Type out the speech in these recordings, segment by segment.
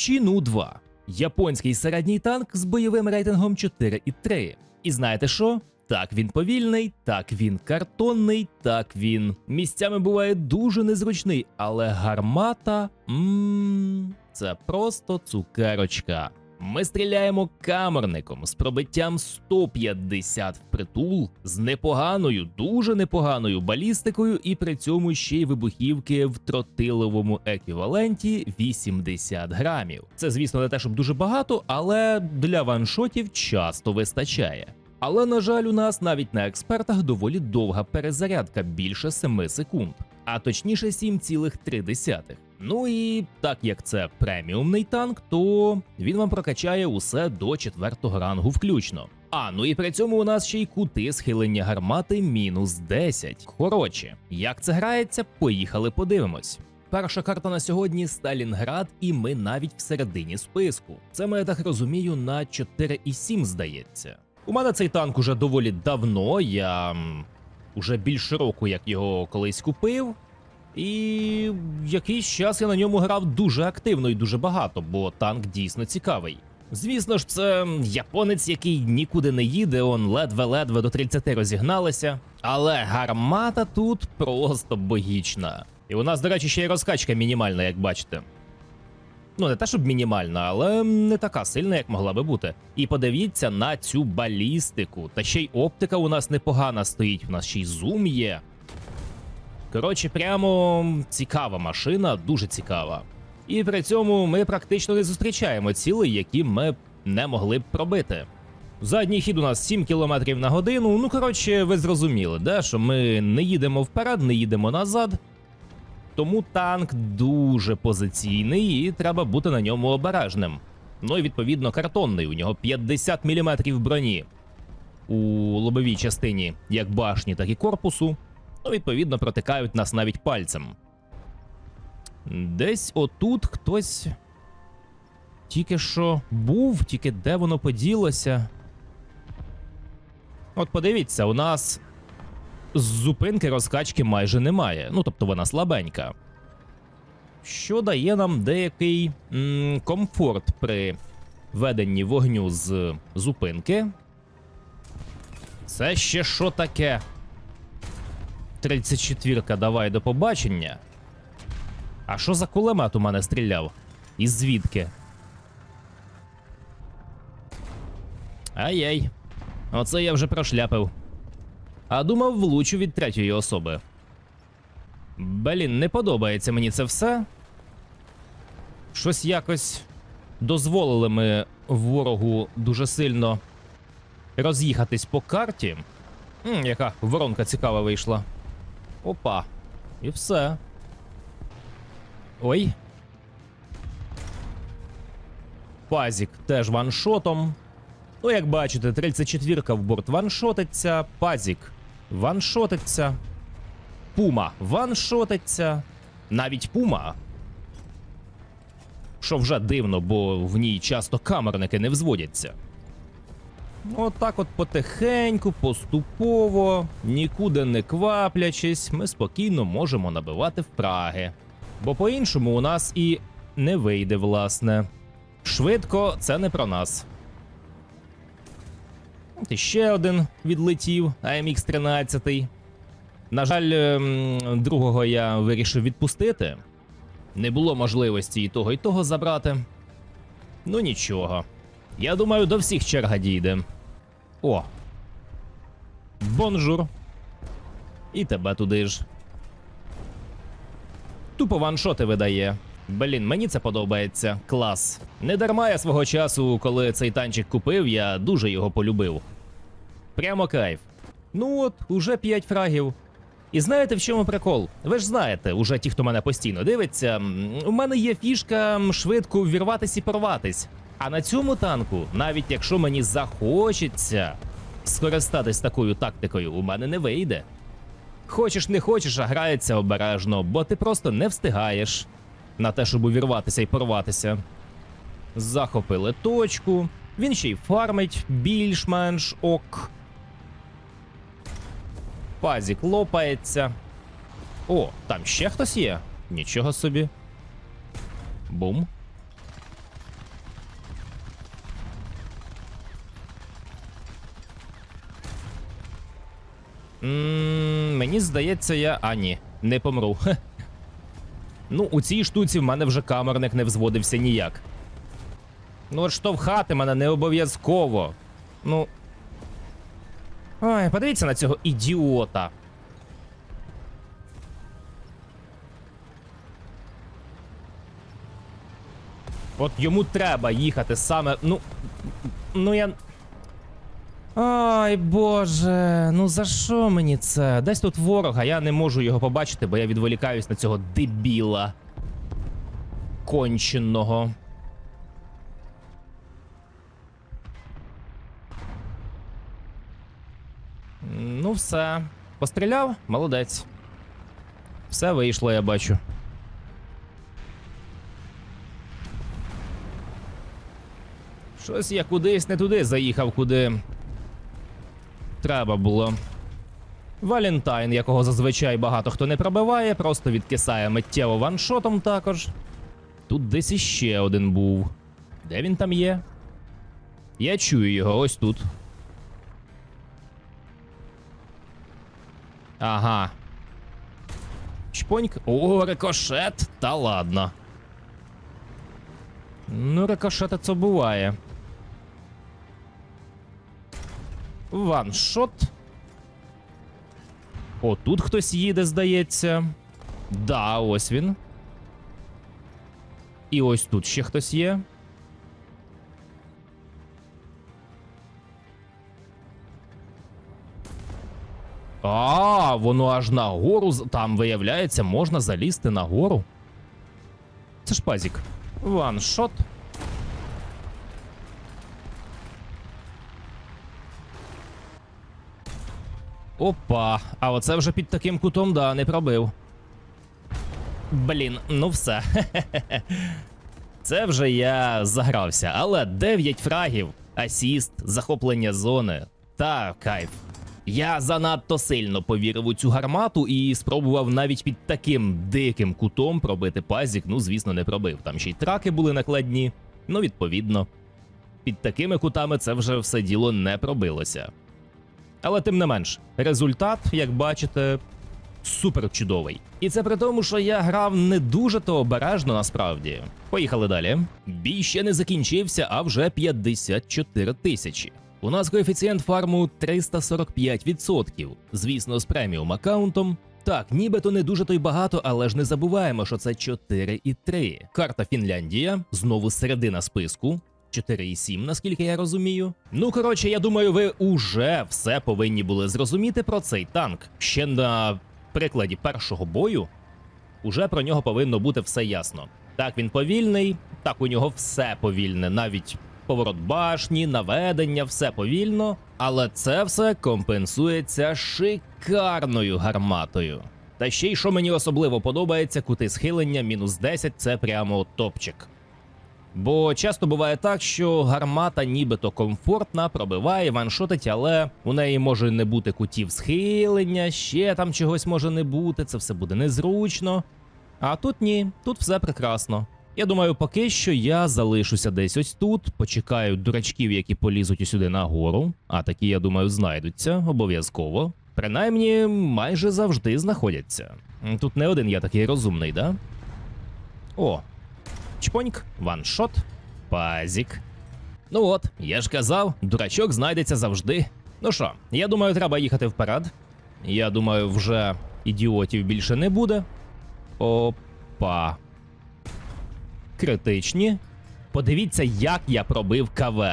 Чіну 2 японський середній танк з бойовим рейтингом 4,3. І знаєте що? Так він повільний, так він картонний, так він місцями буває дуже незручний, але гармата Ммм, це просто цукерочка. Ми стріляємо камерником з пробиттям 150 в притул, з непоганою, дуже непоганою балістикою, і при цьому ще й вибухівки в тротиловому еквіваленті 80 грамів. Це, звісно, не те, щоб дуже багато, але для ваншотів часто вистачає. Але, на жаль, у нас навіть на експертах доволі довга перезарядка більше 7 секунд, а точніше 7,3. Ну і так як це преміумний танк, то він вам прокачає усе до четвертого рангу включно. А ну і при цьому у нас ще й кути схилення гармати мінус 10. Коротше, як це грається, поїхали подивимось. Перша карта на сьогодні Сталінград, і ми навіть всередині списку. Це ми я так розумію на 4,7 здається. У мене цей танк уже доволі давно. Я уже більше року як його колись купив. І якийсь час я на ньому грав дуже активно і дуже багато, бо танк дійсно цікавий. Звісно ж, це японець, який нікуди не їде, он ледве-ледве до 30 розігналися. Але гармата тут просто богічна. І у нас, до речі, ще й розкачка мінімальна, як бачите. Ну, не те, щоб мінімальна, але не така сильна, як могла би бути. І подивіться на цю балістику. Та ще й оптика у нас непогана стоїть, у нас ще й зум є. Коротше, прямо цікава машина, дуже цікава. І при цьому ми практично не зустрічаємо цілей, які ми не могли б пробити. Задній хід у нас 7 км на годину. Ну, коротше, ви зрозуміли, да? що ми не їдемо вперед, не їдемо назад. Тому танк дуже позиційний і треба бути на ньому обережним. Ну і відповідно картонний. У нього 50 мм броні у лобовій частині як башні, так і корпусу. Ну, відповідно, протикають нас навіть пальцем. Десь отут хтось тільки що був, тільки де воно поділося. От подивіться, у нас з зупинки розкачки майже немає. Ну, тобто вона слабенька. Що дає нам деякий м, комфорт при веденні вогню з зупинки. Це ще що таке? 34-ка, давай до побачення. А що за кулемет у мене стріляв? І звідки? Ай-яй. Оце я вже прошляпив. А думав, влучу від третьої особи. Блін, не подобається мені це все. Щось якось дозволили ми ворогу дуже сильно роз'їхатись по карті. М, яка воронка цікава вийшла. Опа. І все. Ой. Пазік теж ваншотом. Ну, як бачите, 34-ка в борт ваншотиться, пазік ваншотиться, пума ваншотиться, навіть пума. Що вже дивно, бо в ній часто камерники не взводяться. Отак от потихеньку, поступово, нікуди не кваплячись, ми спокійно можемо набивати впраги. Бо по-іншому у нас і не вийде, власне. Швидко це не про нас. От іще один відлетів AMX 13. На жаль, ем, другого я вирішив відпустити. Не було можливості і того, і того забрати. Ну нічого. Я думаю, до всіх черга дійде. О. Бонжур. І тебе туди ж. Тупо ваншоти видає. Блін, мені це подобається. Клас. Не дарма я свого часу, коли цей танчик купив, я дуже його полюбив. Прямо кайф. Ну от, уже 5 фрагів. І знаєте, в чому прикол? Ви ж знаєте, уже ті, хто мене постійно дивиться, у мене є фішка швидко ввірватись і порватись. А на цьому танку, навіть якщо мені захочеться скористатись такою тактикою, у мене не вийде. Хочеш не хочеш, а грається обережно, бо ти просто не встигаєш на те, щоб увірватися і порватися. Захопили точку. Він ще й фармить більш-менш ок. Пазік лопається. О, там ще хтось є. Нічого собі. Бум. М, Мені здається, я. А, ні, не помру. Ну, у цій штуці в мене вже камерник не взводився ніяк. Ну, от штовхати мене не обов'язково. Ну. Ой, подивіться на цього ідіота. От йому треба їхати саме. Ну. Ну я. Ай боже, ну за що мені це? Десь тут ворог, а я не можу його побачити, бо я відволікаюсь на цього дебіла. Конченого. Ну, все. Постріляв? Молодець. Все вийшло, я бачу. Щось я кудись не туди заїхав, куди треба було. Валентайн, якого зазвичай багато хто не пробиває, просто відкисає миттєво ваншотом також. Тут десь іще один був. Де він там є? Я чую його ось тут. Ага. Чпоньк. О, рикошет. Та ладно. Ну, рикошета це буває. Ваншот. О, тут хтось їде, здається. Да, ось він. І ось тут ще хтось є. А, воно аж на гору. Там, виявляється, можна залізти на гору. Це ж пазік. Ваншот. Опа, а оце вже під таким кутом, да, не пробив. Блін, ну все. Це вже я загрався, але 9 фрагів, асіст, захоплення зони. Та кайф. Я занадто сильно повірив у цю гармату і спробував навіть під таким диким кутом пробити пазік. Ну, звісно, не пробив. Там ще й траки були накладні. Ну, відповідно, під такими кутами це вже все діло не пробилося. Але тим не менш, результат, як бачите, супер чудовий. І це при тому, що я грав не дуже то обережно насправді. Поїхали далі. Бій ще не закінчився, а вже 54 тисячі. У нас коефіцієнт фарму 345%. Звісно, з преміум аккаунтом. Так, нібито не дуже то й багато, але ж не забуваємо, що це 4,3. Карта Фінляндія, знову середина списку. 4,7, наскільки я розумію. Ну коротше, я думаю, ви уже все повинні були зрозуміти про цей танк. Ще на прикладі першого бою уже про нього повинно бути все ясно. Так, він повільний, так у нього все повільне, навіть поворот башні, наведення, все повільно. Але це все компенсується шикарною гарматою. Та ще й що мені особливо подобається, кути схилення мінус 10 це прямо топчик. Бо часто буває так, що гармата нібито комфортна, пробиває, ваншотить, але у неї може не бути кутів схилення, ще там чогось може не бути, це все буде незручно. А тут ні, тут все прекрасно. Я думаю, поки що я залишуся десь ось тут, почекаю дурачків, які полізуть сюди нагору, а такі, я думаю, знайдуться обов'язково. Принаймні, майже завжди знаходяться. Тут не один я такий розумний, да? О, Чпоньк, ваншот, пазік. Ну от, я ж казав, дурачок знайдеться завжди. Ну що, я думаю, треба їхати вперед. Я думаю, вже ідіотів більше не буде. Опа. Критичні. Подивіться, як я пробив КВ.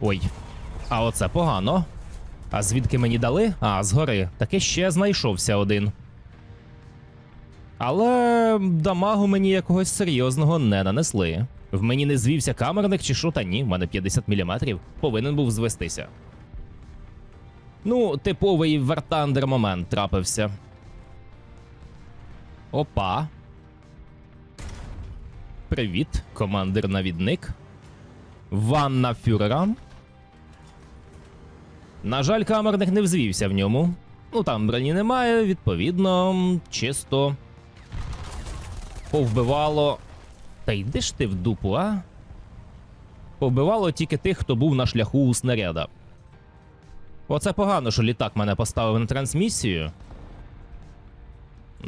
Ой. А оце погано. А звідки мені дали? А, згори. Таки ще знайшовся один. Але дамагу мені якогось серйозного не нанесли. В мені не звівся камерник чи що, та ні, в мене 50 мм. Повинен був звестися. Ну, типовий вертандер момент трапився. Опа. Привіт, командир-навідник. Ванна фюрера. На жаль, камерник не взвівся в ньому. Ну там броні немає, відповідно, чисто повбивало. Та йди ж ти в дупу, а? Повбивало тільки тих, хто був на шляху у снаряда. Оце погано, що літак мене поставив на трансмісію.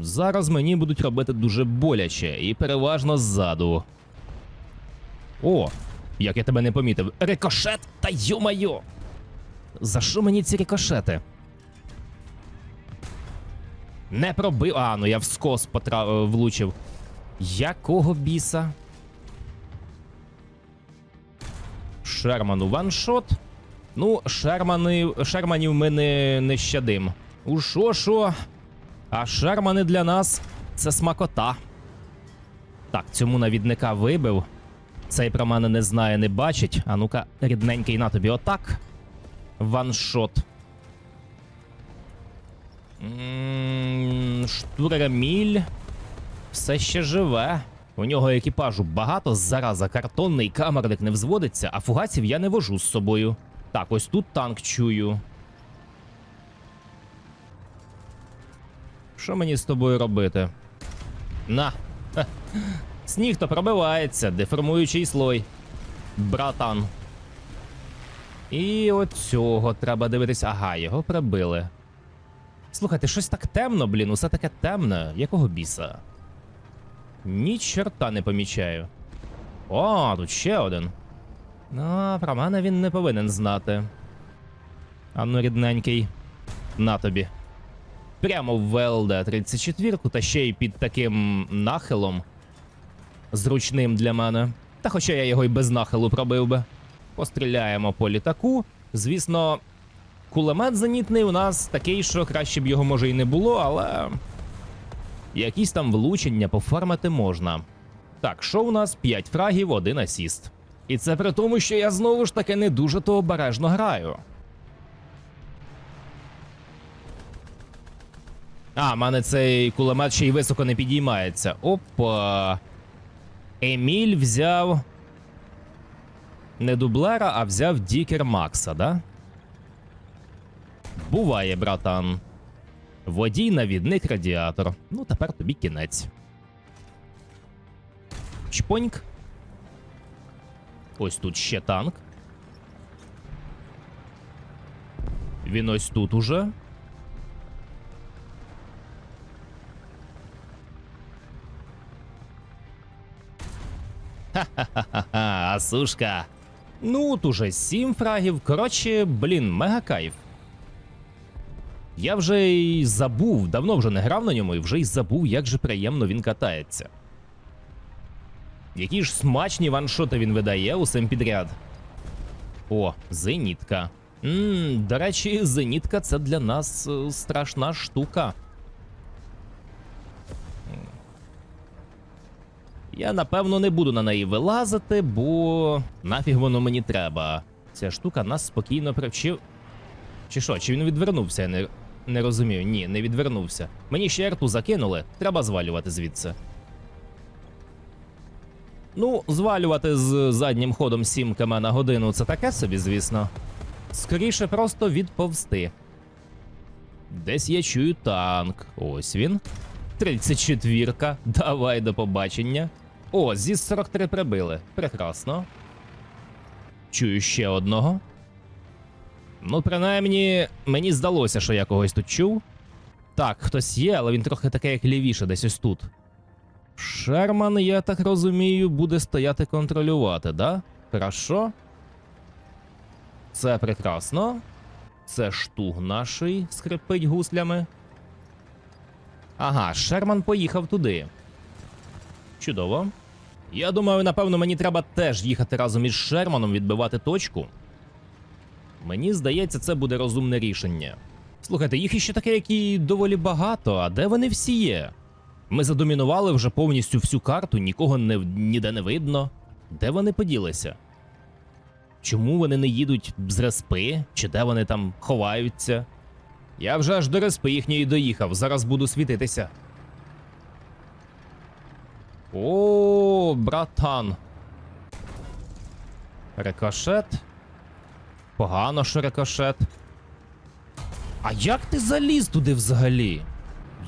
Зараз мені будуть робити дуже боляче і переважно ззаду. О, як я тебе не помітив. Рикошет та йо-майо! За що мені ці рикошети? Не пробив. А, ну я в скос потра... влучив. Якого біса? Шерману ваншот. Ну, Шермани... Шерманів ми не, не щадим. У шо шо? А Шермани для нас це смакота. Так, цьому навідника вибив. Цей про мене не знає, не бачить. А ну-ка, рідненький на тобі отак. Ваншот. М, Штурміль все ще живе. У нього екіпажу багато, зараза, картонний камерник не взводиться, а фугасів я не вожу з собою. Так, ось тут танк чую. Що мені з тобою робити? На. Сніг то пробивається, деформуючий слой. Братан. І от цього треба дивитись. Ага, його прибили. Слухайте, щось так темно, блін, усе таке темне. Якого біса? Ні чорта не помічаю. О, тут ще один. Ну, про мене він не повинен знати. Ану, рідненький. На тобі. Прямо в ВЛД 34 та ще й під таким нахилом. Зручним для мене. Та хоча я його й без нахилу пробив би. Постріляємо по літаку. Звісно, кулемет зенітний у нас такий, що краще б його може і не було, але. Якісь там влучення пофармити можна. Так, що у нас? 5 фрагів, 1 асіст. І це при тому, що я знову ж таки не дуже то обережно граю. А, в мене цей кулемет ще й високо не підіймається. Опа. Еміль взяв. Не дублера, а взяв Дікер Макса, да? Буває, братан. Водій, навідник, радіатор. Ну, тепер тобі кінець. Чпоньк. Ось тут ще танк. Він ось тут уже. Ха-ха-ха, асушка. Ну, от уже сім фрагів. Коротше, блін, мега кайф. Я вже й забув, давно вже не грав на ньому і вже й забув, як же приємно він катається. Які ж смачні ваншоти він видає усім підряд. О, зенітка. Ммм, до речі, зенітка це для нас е, страшна штука. Я напевно не буду на неї вилазити, бо нафіг воно мені треба. Ця штука нас спокійно привчив. Чи що, чи він відвернувся? Я не, не розумію. Ні, не відвернувся. Мені ще арту закинули, треба звалювати звідси. Ну, звалювати з заднім ходом 7 км на годину це таке собі, звісно. Скоріше просто відповсти. Десь я чую танк. Ось він. 34-ка. Давай до побачення. О, зі 43 прибили. Прекрасно. Чую ще одного. Ну, принаймні, мені здалося, що я когось тут чув. Так, хтось є, але він трохи таке, як лівіше, десь ось тут. Шерман, я так розумію, буде стояти контролювати, да? Хорошо. Це прекрасно. Це штуг наший скрипить гуслями. Ага, Шерман поїхав туди. Чудово. Я думаю, напевно, мені треба теж їхати разом із Шерманом відбивати точку. Мені здається, це буде розумне рішення. Слухайте, їх іще таке, які доволі багато, а де вони всі є? Ми задомінували вже повністю всю карту, нікого не, ніде не видно. Де вони поділися? Чому вони не їдуть з респи? Чи де вони там ховаються? Я вже аж до респи їхньої доїхав, зараз буду світитися. О, братан. Рикошет. Погано, що рикошет. А як ти заліз туди взагалі?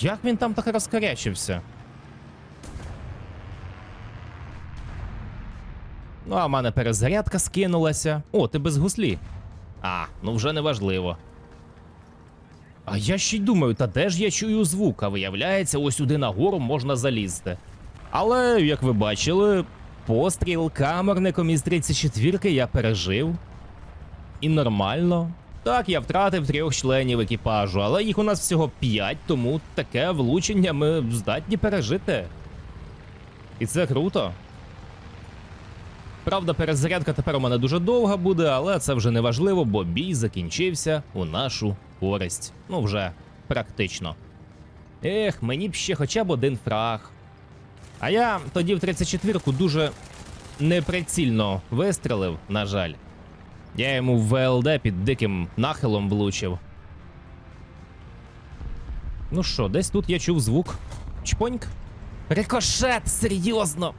Як він там так розкарячився? Ну, а в мене перезарядка скинулася. О, ти без гуслі. А, ну вже не важливо. А я ще й думаю, та де ж я чую звук, а виявляється, ось сюди нагору можна залізти. Але, як ви бачили, постріл камерником із 34-ки я пережив. І нормально. Так, я втратив трьох членів екіпажу, але їх у нас всього п'ять, тому таке влучення ми здатні пережити. І це круто. Правда, перезарядка тепер у мене дуже довга буде, але це вже не важливо, бо бій закінчився у нашу користь. Ну, вже практично. Ех, мені б ще хоча б один фраг. А я тоді в 34-ку дуже неприцільно вистрелив, на жаль. Я йому в ВЛД під диким нахилом влучив. Ну що, десь тут я чув звук. Чпоньк. Рикошет, серйозно.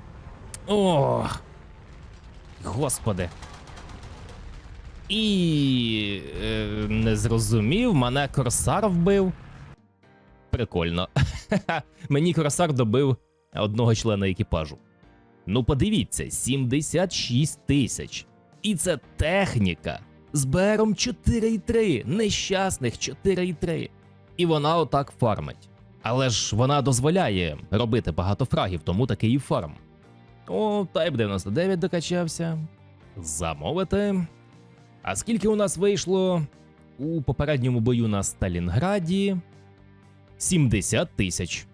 Ох. Господи. І е, не зрозумів, мене корсар вбив. Прикольно. Мені корсар добив одного члена екіпажу. Ну, подивіться, 76 тисяч. І це техніка з БРом 4,3, нещасних 4,3. І вона отак фармить. Але ж вона дозволяє робити багато фрагів, тому такий і фарм. О, Type 99 докачався. Замовити. А скільки у нас вийшло у попередньому бою на Сталінграді? 70 тисяч.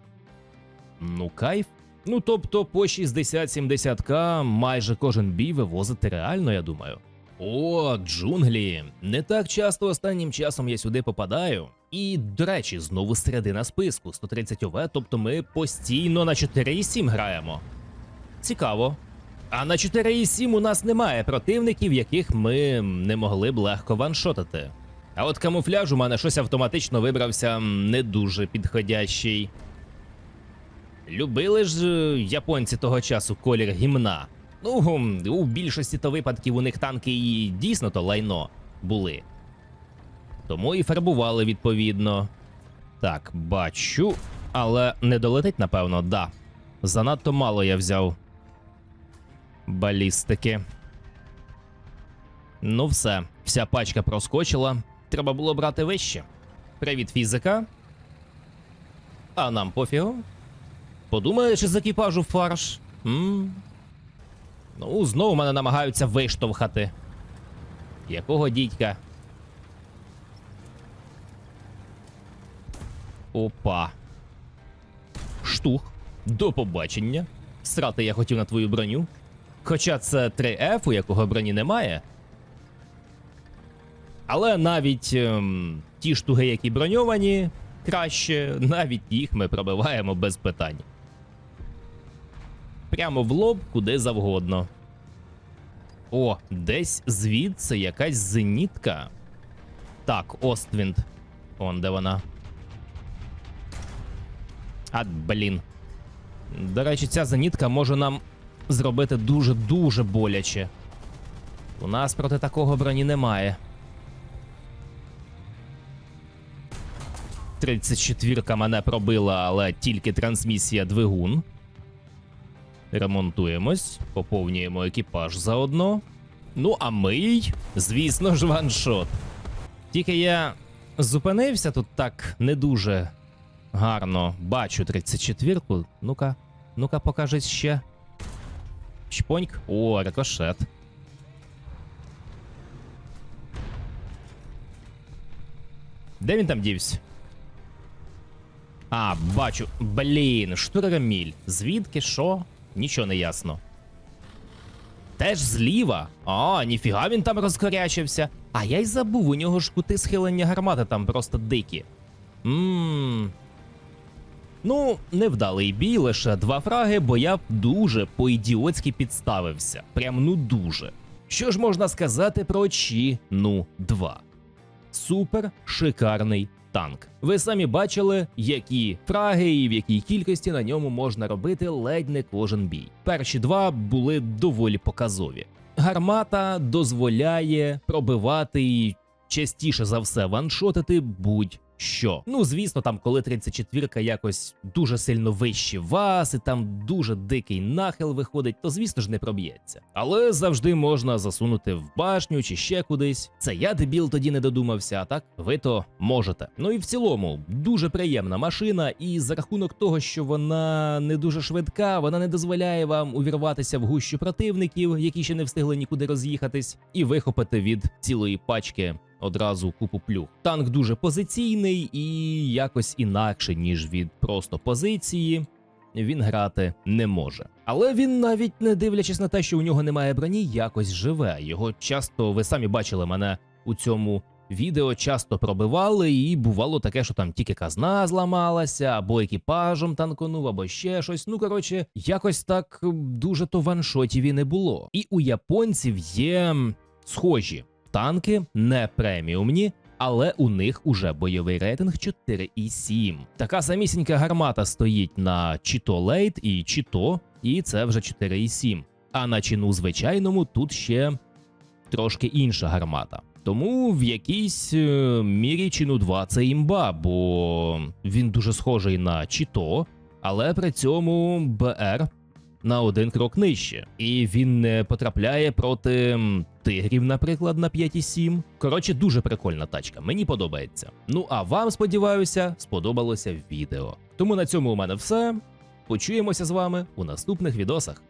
Ну, кайф. Ну, тобто по 60-70к майже кожен бій вивозити реально, я думаю. О, джунглі! Не так часто останнім часом я сюди попадаю. І, до речі, знову середина списку 130 ОВ, тобто ми постійно на 4,7 граємо. Цікаво. А на 4,7 у нас немає противників, яких ми не могли б легко ваншотити. А от камуфляж у мене щось автоматично вибрався не дуже підходящий. Любили ж е, японці того часу колір гімна. Ну, у більшості то випадків у них танки і дійсно то лайно були. Тому і фарбували відповідно. Так, бачу, але не долетить, напевно, да. Занадто мало я взяв балістики. Ну, все, вся пачка проскочила. Треба було брати вище. Привіт, фізика. А нам пофігу. Подумаєш із екіпажу фарш. м Ну, знову мене намагаються виштовхати. Якого дідька? Опа. Штух. До побачення. Срати я хотів на твою броню. Хоча це 3F, у якого броні немає. Але навіть ем, ті штуги, які броньовані, краще, навіть їх ми пробиваємо без питань. Прямо в лоб, куди завгодно. О, десь звідси якась зенітка. Так, Оствінд. Он де вона. А, блін. До речі, ця зенітка може нам зробити дуже-дуже боляче. У нас проти такого броні немає. 34-ка мене пробила, але тільки трансмісія двигун. Ремонтуємось, поповнюємо екіпаж заодно. Ну, а мий, звісно ж, ваншот. Тільки я зупинився тут так не дуже гарно. Бачу 34-ку. Ну-ка, ну-ка, покажись ще. Чпоньк. О, рикошет. Де він там дівся? А, бачу. Блін, штурміль. Звідки що? Нічого не ясно. Теж зліва. А, ніфіга він там розкорячився. А я й забув, у нього ж кути схилення гармати там просто дикі. Ммм. Ну, невдалий бій, лише два фраги, бо я дуже по-ідіотськи підставився. Прям ну дуже. Що ж можна сказати про Чі ну 2? Супер шикарний танк. Ви самі бачили, які фраги і в якій кількості на ньому можна робити ледь не кожен бій. Перші два були доволі показові. Гармата дозволяє пробивати і частіше за все ваншотити будь що. Ну, звісно, там, коли 34-ка якось дуже сильно вище вас, і там дуже дикий нахил виходить, то звісно ж не проб'ється. Але завжди можна засунути в башню чи ще кудись. Це я дебіл тоді не додумався, а так ви то можете. Ну і в цілому дуже приємна машина, і за рахунок того, що вона не дуже швидка, вона не дозволяє вам увірватися в гущу противників, які ще не встигли нікуди роз'їхатись, і вихопити від цілої пачки одразу купу плюх. Танк дуже позиційний і якось інакше, ніж від просто позиції. Він грати не може. Але він навіть не дивлячись на те, що у нього немає броні, якось живе. Його часто, ви самі бачили мене у цьому відео, часто пробивали, і бувало таке, що там тільки казна зламалася, або екіпажем танконув, або ще щось. Ну коротше, якось так дуже то ваншотів і не було. І у японців є схожі танки, не преміумні. Але у них уже бойовий рейтинг 4,7. Така самісінька гармата стоїть на Чіто Лейт і Чіто, і це вже 4,7. А на чину звичайному тут ще трошки інша гармата. Тому в якійсь е, мірі чину 2 це імба, бо він дуже схожий на Чіто, але при цьому БР на один крок нижче. І він не потрапляє проти тигрів, наприклад, на 5,7. Коротше, дуже прикольна тачка. Мені подобається. Ну а вам, сподіваюся, сподобалося відео. Тому на цьому у мене все. Почуємося з вами у наступних відосах.